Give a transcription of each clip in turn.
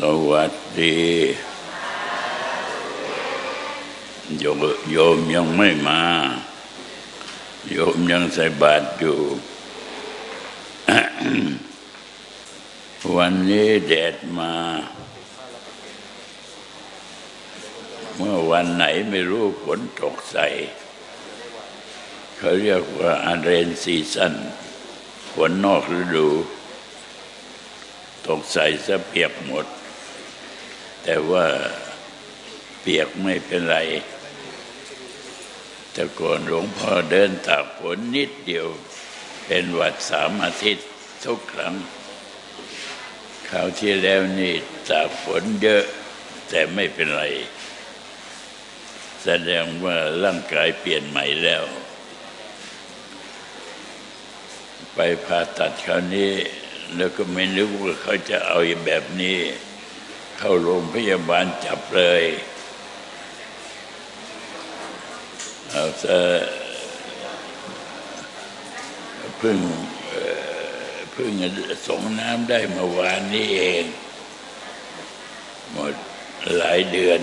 สวัสดีโยมโยมยังไม่มา โยมยังใส่บาตรอยู่ วันนี้แดดมา เมื่อวันไหนไม่รู้ฝนตกใส่ เขาเรียกว่าอาเรนซีซันฝนนอกฤดู ตกใส่ซะเปียกหมด แต่ว่าเปียกไม่เป็นไร แต่ก่อนหลวงพ่อเดินตากฝนนิดเดียว เป็นวัดสามอาทิตย์ทุกครั้งคราวที่แล้วนี่ตากฝนเยอะ แต่ไม่เป็นไร แสดงว่าร่างกายเปลี่ยนใหม่แล้ว ไปผ่าตัดคราวนี้ แล้วก็ไม่นึกว่าเขาจะเอาแบบนี้ เข้าโรงพยาบาลจับเลยเอาซะเพิ่งเพิ่งส่งน้ำได้เมื่อวานนี้เอง หมดหลายเดือน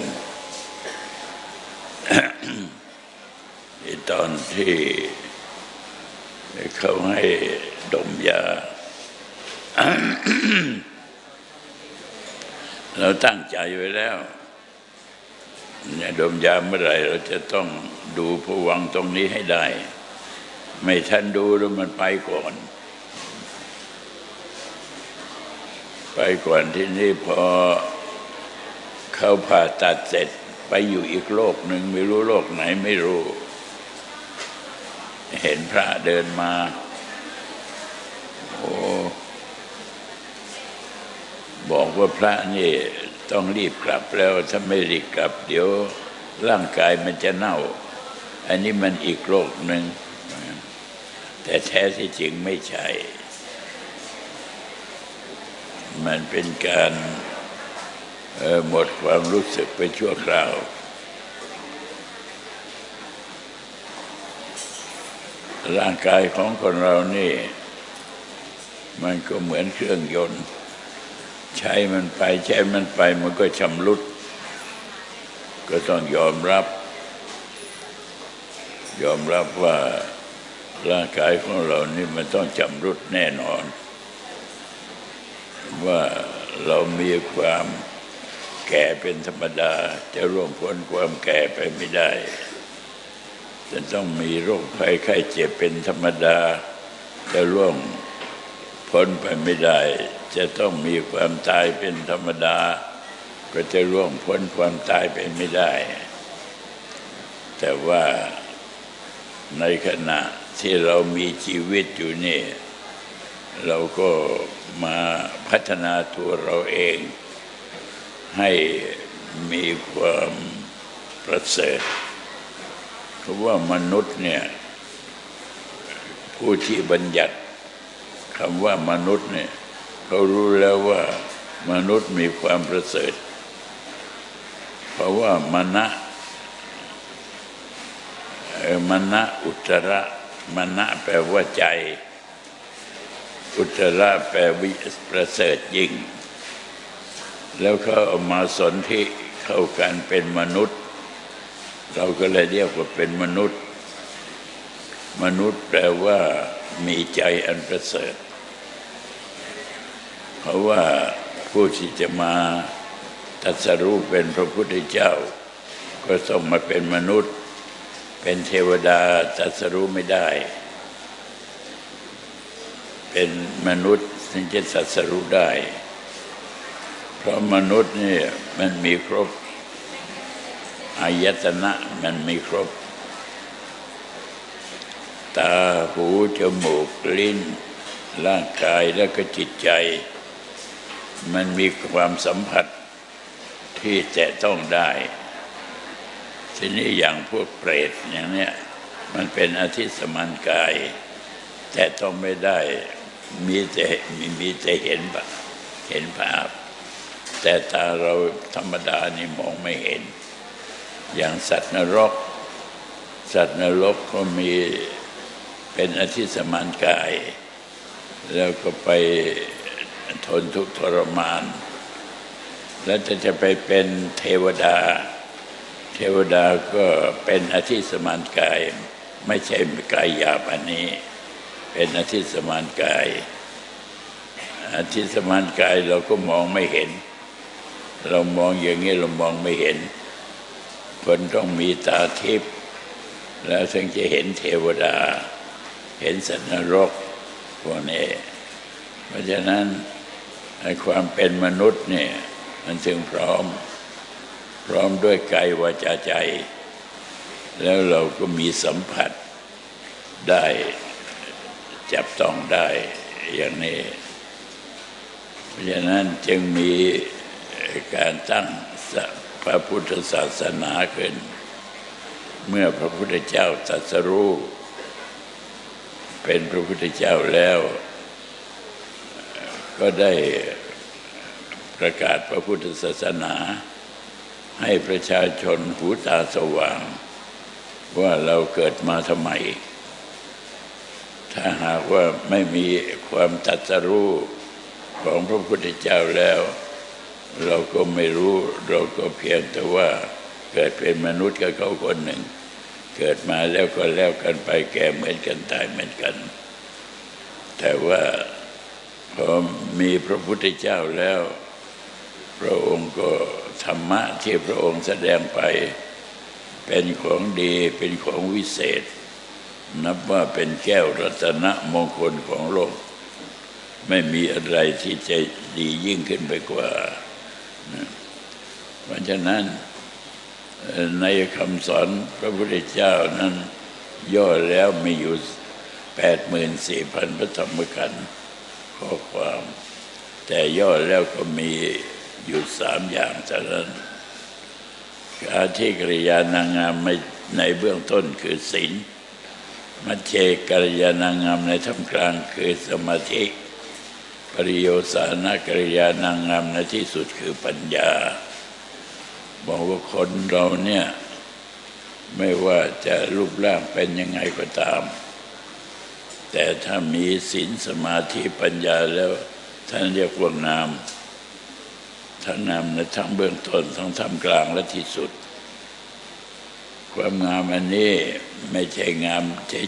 ตอนที่เขาให้ดมยา เราตั้งใจไว้แล้วเนี่ยดมยาเมื่อไหร่เราจะต้องดูผวังตรงนี้ให้ได้ ไม่ทันดูแล้วมันไปก่อน ไปก่อนที่นี่พอเขาผ่าตัดเสร็จไปอยู่อีกโลกหนึ่งไม่รู้โลกไหนไม่รู้ เห็นพระเดินมา โอ้ บอกว่าพระนี่ต้องรีบกลับแล้วถ้าไม่รีบกลับ เดี๋ยวร่างกายมันจะเน่า อันนี้มันอีกโรคหนึ่ง แต่แท้ที่จริงไม่ใช่ มันเป็นการหมดความรู้สึกไปชั่วคราวร่างกายของคนเรานี่ มันก็เหมือนเครื่องยนต์ ใช้มันไปใช้มันไปมันก็ชำรุด ก็ต้องยอมรับ ยอมรับว่าร่างกายของเรานี่มันต้องชำรุดแน่นอน ว่าเรามีความแก่เป็นธรรมดา จะร่วงพ้นความแก่ไปไม่ได้ จะต้องมีโรคภัยไข้เจ็บเป็นธรรมดา จะร่วง พ้นไปไม่ได้ จะต้องมีความตายเป็นธรรมดา ก็จะร่วงพ้นความตายไปไม่ได้ แต่ว่าในขณะที่เรามีชีวิตอยู่นี่ เราก็มาพัฒนาตัวเราเอง ให้มีความประเสริฐเพราะว่ามนุษย์เนี่ย ผู้ที่บัญญัติ คำว่ามนุษย์เนี่ยเขารู้แล้วว่ามนุษย์มีความประเสริฐ เพราะว่ามณะมณะอุตระมณะแปลว่าใจ อุตระแปลวิประเสริฐยิ่ง แล้วเขาเอามาสนที่เข้ากันเป็นมนุษย์ เราก็เลยเรียกว่าเป็นมนุษย์ มนุษย์แปลว่ามีใจอันประเสริฐ เพราะว่าผู้ที่จะมาตรัสรู้เป็นพระพุทธเจ้า ก็ต้องมาเป็นมนุษย์ เป็นเทวดาตรัสรู้ไม่ได้ เป็นมนุษย์ถึงจะตรัสรู้ได้ เพราะมนุษย์นี่มันมีครบอายตนะมันมีครบ ตาหูจมูกลิ้น ร่างกายและก็จิตใจ มันมีความสัมผัสที่แตะต้องได้ ทีนี้อย่างพวกเปรตอย่างเนี้ยมันเป็นอธิสมานกาย แต่ต้องไม่ได้มีแต่มีมีแต่เห็นปะเห็นภาพ แต่ตาเราธรรมดานี่มองไม่เห็น อย่างสัตว์นรก สัตว์นรกก็มี เป็นอธิสมานกาย แล้วก็ไปทนทุกข์ทรมาน แล้วจะจะไปเป็นเทวดา เทวดาก็เป็นอธิสมานกาย ไม่ใช่กายหยาบอันนี้ เป็นอธิสมานกายอธิสมานกายเราก็มองไม่เห็น เรามองอย่างนี้เรามองไม่เห็น คนต้องมีตาทิพย์แล้วถึงจะเห็นเทวดา เห็นสัตว์นรกพวกนี้ เพราะฉะนั้นความเป็นมนุษย์เนี่ยมันจึงพร้อม พร้อมด้วยกายวาจาใจ แล้วเราก็มีสัมผัสได้จับต้องได้อย่างนี้ เพราะฉะนั้นจึงมีการตั้งพระพุทธศาสนาขึ้น เมื่อพระพุทธเจ้าตรัสรู้ เป็นพระพุทธเจ้าแล้ว ก็ได้ประกาศพระพุทธศาสนา ให้ประชาชนหูตาสว่าง ว่าเราเกิดมาทำไม ถ้าหากว่าไม่มีความตรัสรู้ของพระพุทธเจ้าแล้ว เราก็ไม่รู้เราก็เพียงแต่ว่าเกิดเป็นมนุษย์กับเขาคนหนึ่ง เกิดมาแล้วก็แล้วกันไปแก่เหมือนกันตายเหมือนกัน แต่ว่าพอมีพระพุทธเจ้าแล้ว พระองค์ก็ธรรมะที่พระองค์แสดงไป เป็นของดีเป็นของวิเศษ นับว่าเป็นแก้วรัตนะมงคลของโลก ไม่มีอะไรที่จะดียิ่งขึ้นไปกว่า เพราะฉะนั้น ในคำสอนพระพุทธเจ้านั้น ย่อแล้วมีอยู่แปดหมื่นสี่พันพระธรรมกันธ์ข้อความ แต่ย่อแล้วก็มีอยู่สามอย่างเท่านั้นการที่กริยานางงามในเบื้องต้นคือศีลมัจเจกริยานางงามในท่ามกลางคือสมาธิปริโยสานกริยานางงามในที่สุดคือปัญญา บอกว่าคนเราเนี่ย ไม่ว่าจะรูปร่างเป็นยังไงก็ตาม แต่ถ้ามีศีลสมาธิปัญญาแล้วท่านเรียกว่างามทั้งงามในทั้งเบื้องต้นทั้งท่ามกลางและที่สุด ความงามอันนี้ไม่ใช่งาม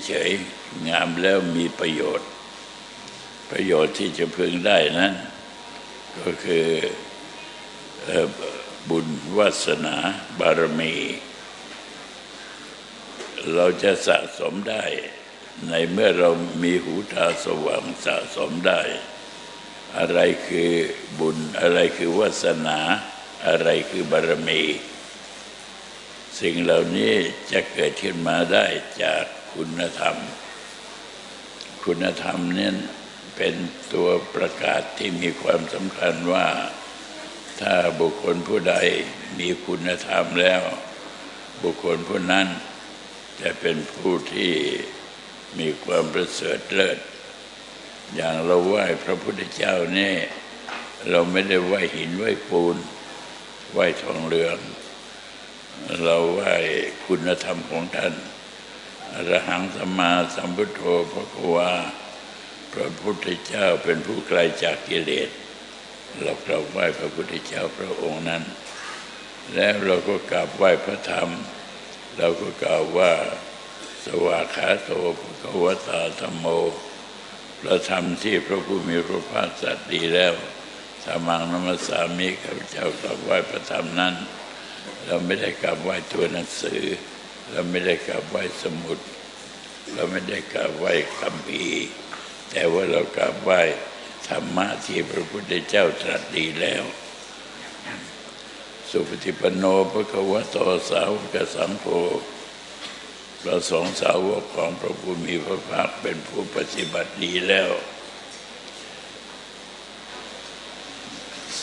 เฉยๆงามแล้วมีประโยชน์ ประโยชน์ที่จะพึงได้นั้น ก็คือ บุญวาสนาบารมี เราจะสะสมได้ ในเมื่อเรามีหูตาสว่างสะสมได้ อะไรคือบุญอะไรคือวาสนา อะไรคือบารมี สิ่งเหล่านี้จะเกิดขึ้นมาได้จากคุณธรรม คุณธรรมเนี่ยเป็นตัวประกาศที่มีความสำคัญว่า ถ้าบุคคลผู้ใดมีคุณธรรมแล้ว บุคคลผู้นั้น จะเป็นผู้ที่มีความประเสริฐเลิศ อย่างเราไหว้พระพุทธเจ้าเนี่ยเราไม่ได้ไหว้หินไหว้ปูน ไหว้ทองเหลือง เราไหว้คุณธรรมของท่านอรหังสัมมาสัมพุทโธพระควาพระพุทธเจ้าเป็นผู้ไกลจากกิเลส เรากราบไหว้พระพุทธเจ้าพระองค์นั้น แล้วเราก็กราบไหว้พระธรรม เราก็กล่าวว่าสวากขาโตภควตาธรรมโมพระธรรมที่พระผู้มีพระภาคสัตย์ดีแล้วธรรมังนมัสสามิข้าพเจ้ากราบไหว้พระธรรมนั้น เราไม่ได้กราบไหว้ตัวหนังสือ เราไม่ได้กราบไหว้สมุด เราไม่ได้กราบไหว้คำพีแต่ว่าเรากราบไหว้ ธรรมะที่พระพุทธเจ้าตรัสดีแล้ว สุปฏิปันโนพระควโตสาวกสังโฆพระสองสาวกของพระผู้มีพระภาคเป็นผู้ปฏิบัติดีแล้ว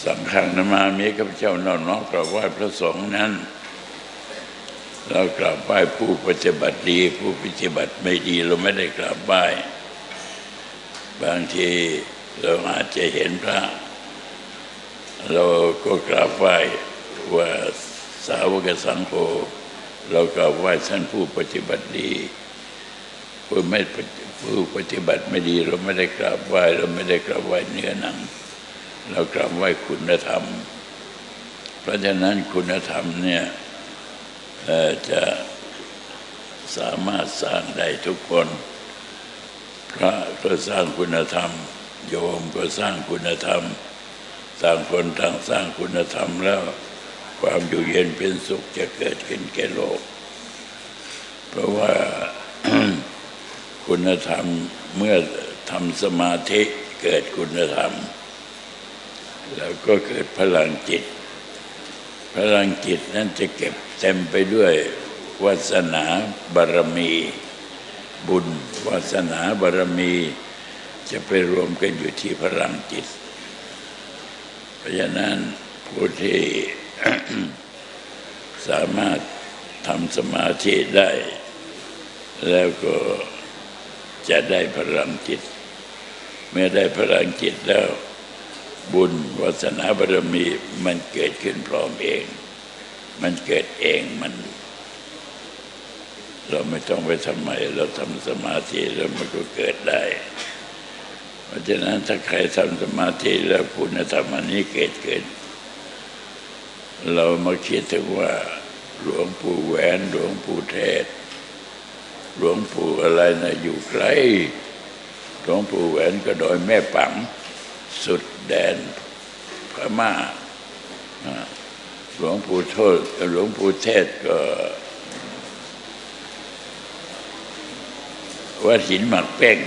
สังฆังนามามีข้าพเจ้านอนน้อมกราบไหว้พระสงฆ์นั้น เรากราบไหว้ผู้ปฏิบัติดี ผู้ปฏิบัติไม่ดีเราไม่ได้กราบไหว้บางที เราอาจจะเห็นพระ เราก็กราบไหว้ว่าสาวกสังโฆเรากราบไหว้ท่านผู้ปฏิบัติดีผู้ไม่ผู้ปฏิบัติไม่ดี เราไม่ได้กราบไหว้เราไม่ได้กราบไหว้เนื้อหนัง เรากราบไหว้คุณธรรม เพราะฉะนั้นคุณธรรมเนี่ยจะสามารถสร้างได้ทุกคน พระก็สร้างคุณธรรม โยมก็สร้างคุณธรรมต่างคนต่างสร้างคุณธรรมแล้ว ความอยู่เย็นเป็นสุขจะเกิดขึ้นแก่โลก เพราะว่าคุณธรรมเมื่อทำสมาธิเกิดคุณธรรม แล้วก็เกิดพลังจิต พลังจิตนั้นจะเก็บเต็มไปด้วยวาสนาบารมี บุญวาสนาบารมี จะไปรวมกันอยู่ที่พลังจิต เพราะฉะนั้นผู้ที่สามารถทำสมาธิได้ แล้วก็จะได้พลังจิต เมื่อได้พลังจิตแล้วบุญวาสนาบารมีมันเกิดขึ้นพร้อมเอง มันเกิดเองมัน เราไม่ต้องไปทำไม เราทำสมาธิแล้วมันก็เกิดได้ เพราะฉะนั้นถ้าใครทำสมาธิแล้วคุณธรรมอันนี้เกิดขึ้นเรามาคิดถึงว่า หลวงปู่แหวนหลวงปู่เทศ หลวงปู่อะไรนะอยู่ไกลหลวงปู่แหวนก็โดยแม่ปัง สุดแดนพม่าอ่าหลวงปู่โทษหลวงปู่เทศก็วัดหินหมักเป้ง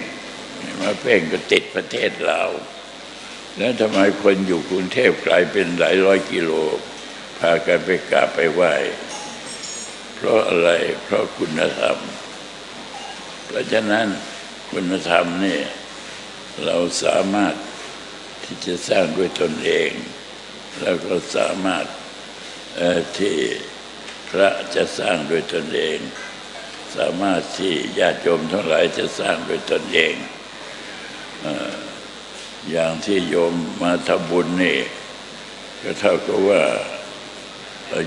มักเป้งก็ติดประเทศลาแล้วทำไมคนอยู่กรุงเทพกลายเป็นหลายร้อยกิโล พากันไปกราบไปไหว้เพราะอะไรเพราะคุณธรรม เพราะฉะนั้นคุณธรรมนี่เราสามารถที่จะสร้างด้วยตนเอง แล้วก็สามารถที่พระจะสร้างด้วยตนเอง สามารถที่ญาติโยมทั้งหลายจะสร้างด้วยตนเอง อย่างที่โยมมาทำบุญนี่ ก็เท่ากับว่า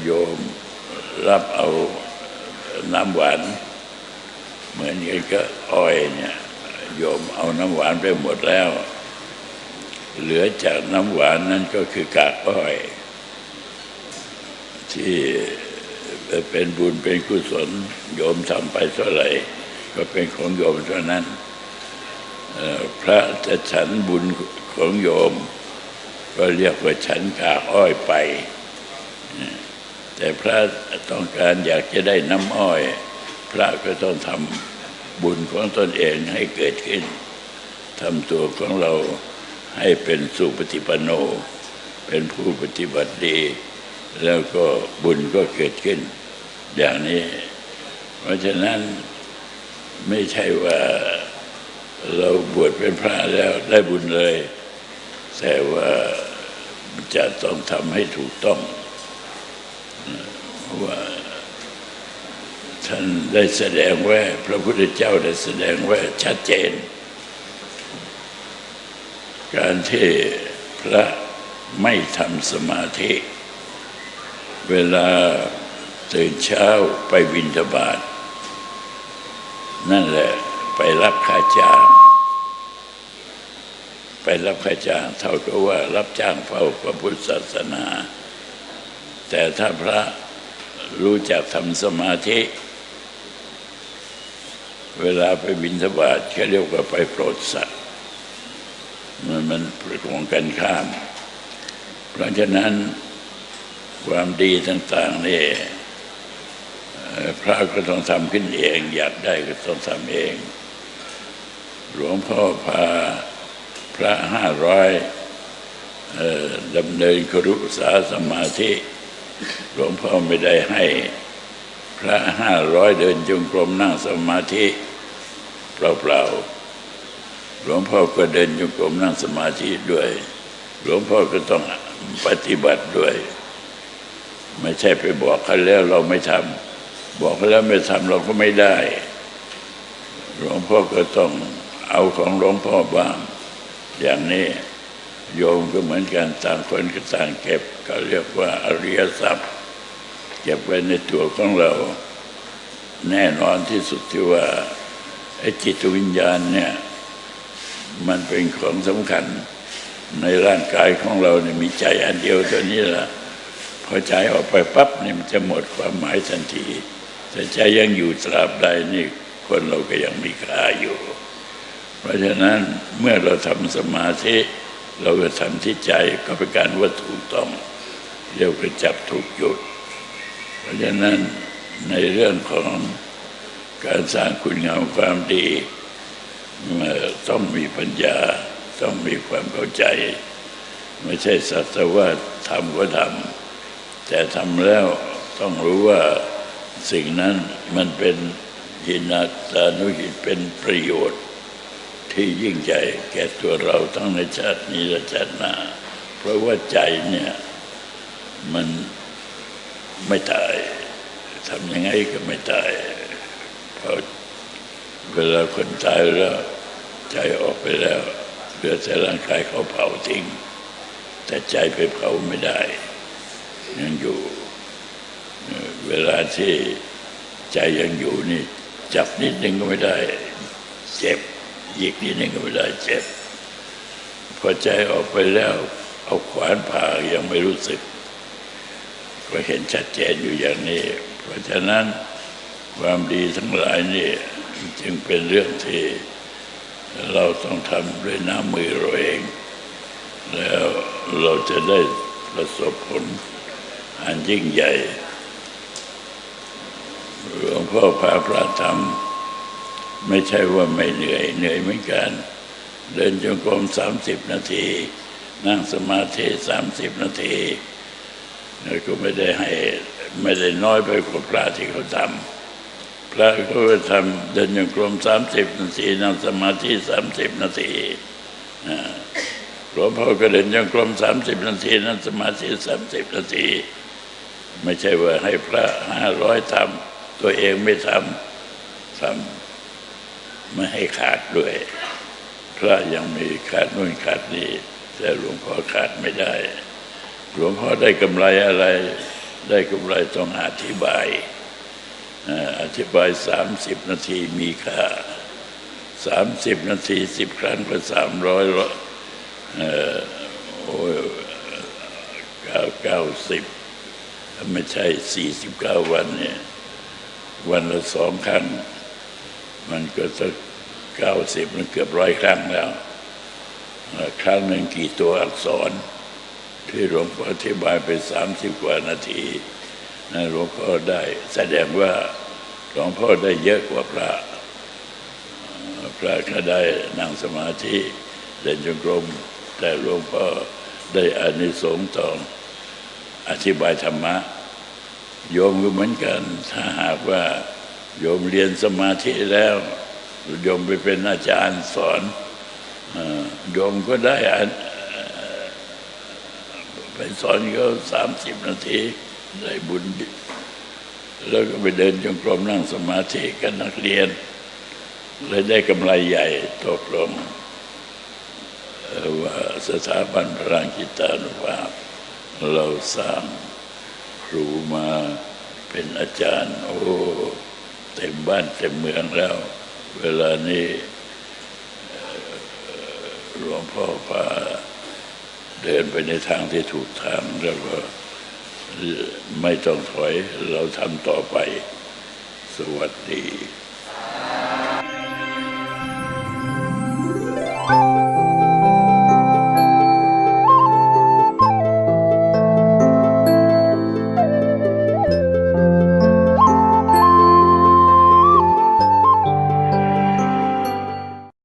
โยมรับเอาน้ำหวาน เหมือนกันก็อ้อยเนี่ยโยมเอาน้ำหวานไปหมดแล้ว เหลือจากน้ำหวานนั่นก็คือกากอ้อย ที่เป็นบุญเป็นกุศลโยมทำไปเท่าไหร่ก็เป็นของโยมเท่านั้น พระจะฉันบุญของโยม ก็เรียกว่าฉันกากอ้อยไป แต่พระต้องการอยากจะได้น้ำอ้อย พระก็ต้องทำบุญของตนเองให้เกิดขึ้นทำตัวของเราให้เป็นสุปฏิปันโน เป็นผู้ปฏิบัติดี แล้วก็บุญก็เกิดขึ้น อย่างนี้ เพราะฉะนั้นไม่ใช่ว่า เราบวชเป็นพระแล้วได้บุญเลย แต่ว่าจะต้องทำให้ถูกต้องว่าท่านได้แสดงไว้พระพุทธเจ้าได้แสดงไว้ชัดเจน การที่พระไม่ทำสมาธิ เวลาตื่นเช้าไปบิณฑบาตนั่นแหละไปรับค่าจ้าง ไปรับค่าจ้างเท่ากับว่ารับจ้างเฝ้าพระพุทธศาสนา แต่ถ้าพระรู้จักทำสมาธิ เวลาไปบิณฑบาตเขาเรียกว่าไปโปรดสัตว์มันมันตรงกันข้าม เพราะฉะนั้นความดีต่างๆนี่พระก็ต้องทำขึ้นเอง อยากได้ก็ต้องทำเอง หลวงพ่อพา พระห้าร้อยดำเนินครุสาสมาธิหลวงพ่อไม่ได้ให้ พระห้าร้อยเดินจงกรมนั่งสมาธิเปล่าๆหลวงพ่อก็เดินจงกรมนั่งสมาธิด้วย หลวงพ่อก็ต้องปฏิบัติด้วย ไม่ใช่ไปบอกเขาแล้วเราไม่ทำบอกเขาแล้วไม่ทำเราก็ไม่ได้ หลวงพ่อก็ต้องเอาของหลวงพ่อบ้าง อย่างนี้โยมก็เหมือนกันต่างคนก็ต่างเก็บก็เรียกว่าอริยทรัพย์ เก็บไว้ในตัวของเรา แน่นอนที่สุดที่ว่าไอ้จิตวิญญาณเนี่ย มันเป็นของสำคัญในร่างกายของเราเนี่ยมีใจอันเดียวตัวนี้ละพอใจออกไปปั๊บนี่มันจะหมดความหมายทันที แต่ใจยังอยู่ตราบใดนี่คนเราก็ยังมีค่าอยู่ ราะฉะนั้นเมื่อเราทำสมาธิ เราก็ทำที่ใจก็เป็นการว่าถูกต้อง เรียกว่าจับถูกจุด เพราะฉะนั้นในเรื่องของการสร้างคุณงามความดีต้องมีปัญญา ต้องมีความเข้าใจ ไม่ใช่สักแต่ว่าทำก็ทำแต่ทำแล้วต้องรู้ว่าสิ่งนั้นมันเป็นหินาตานุหิตเป็นประโยชน์ ที่ยิ่งใหญ่แก่ตัวเราทั้งในชาตินี้และชาติหน้า เพราะว่าใจเนี่ยมันไม่ตายทำยังไงก็ไม่ตายพราะเวลาคนตายแล้ว ใจออกไปแล้วเหลือแต่ร่างกายเขาเผาทิ้ง แต่ใจไปเผาไม่ได้ ยังอยู่ เวลาที่ใจยังอยู่นี่ จับนิดนึงก็ไม่ได้ เจ็บ หยิกนิดนึงก็ไม่ได้เจ็บ พอใจออกไปแล้ว เอาขวานผ่ายังไม่รู้สึก ก็เห็นชัดเจนอยู่อย่างนี้ เพราะฉะนั้นความดีทั้งหลายนี่จึงเป็นเรื่องที่เราต้องทำด้วยน้ำมือเราเอง แล้วเราจะได้ประสบผลอันยิ่งใหญ่หลวงพ่อพาพระธรรม ไม่ใช่ว่าไม่เหนื่อยเหนื่อยเหมือนกัน เดินจงกรมสามสิบนาที นั่งสมาธิสามสิบนาทีแล้วก็ไม่ได้ให้ไม่ได้น้อยไปกว่าพระที่เขาทำพระเขาก็ทำเดินจงกรมสามสิบนาที นั่งสมาธิสามสิบนาทีหลวงพ่อก็เดินจงกรมสามสิบนาที นั่งสมาธิสามสิบนาที ไม่ใช่ว่าให้พระห้าร้อยทำตัวเองไม่ทำทำ ไม่ให้ขาดด้วยพระยังมีขาดนู่นขาดนี่แต่หลวงพ่อขาดไม่ได้ หลวงพ่อได้กำไรอะไร ได้กำไรต้องอธิบาย อธิบายสามสิบนาทีมีค่าสามสิบนาทีสิบครั้งก็สามร้อยเอ่อโอ้ยเก้าเก้าสิบไม่ใช่สี่สิบเก้าวันเนี่ย วันละสองครั้ง มันก็จะเก้าสิบมันเกือบร้อยครั้งแล้ว ครั้งหนึ่งกี่ตัวอักษร ที่หลวงพ่ออธิบายไปสามสิบกว่านาทีนะหลวงพ่อได้แสดงว่าหลวงพ่อได้เยอะกว่าพระ พระก็ได้นั่งสมาธิเดินจงกรมแต่หลวงพ่อได้อานิสงส์ต่ออธิบายธรรมะโยมก็เหมือนกันถ้าหากว่า โยมเรียนสมาธิแล้ว โยมไปเป็นอาจารย์สอนโยมก็ได้ไปสอนเขาสามสิบนาทีได้บุญ แล้วก็ไปเดินจงกรมนั่งสมาธิกันนักเรียนเลยได้กำไรใหญ่ตกลงว่าสถาบันพลังกิตานุภาพ เราสร้างครูมาเป็นอาจารย์ โอ้ เต็มบ้านเต็มเมืองแล้ว เวลานี้หลวงพ่อพาเดินไปในทางที่ถูกทางแล้วก็ไม่ต้องถอยเราทำต่อไป สวัสดี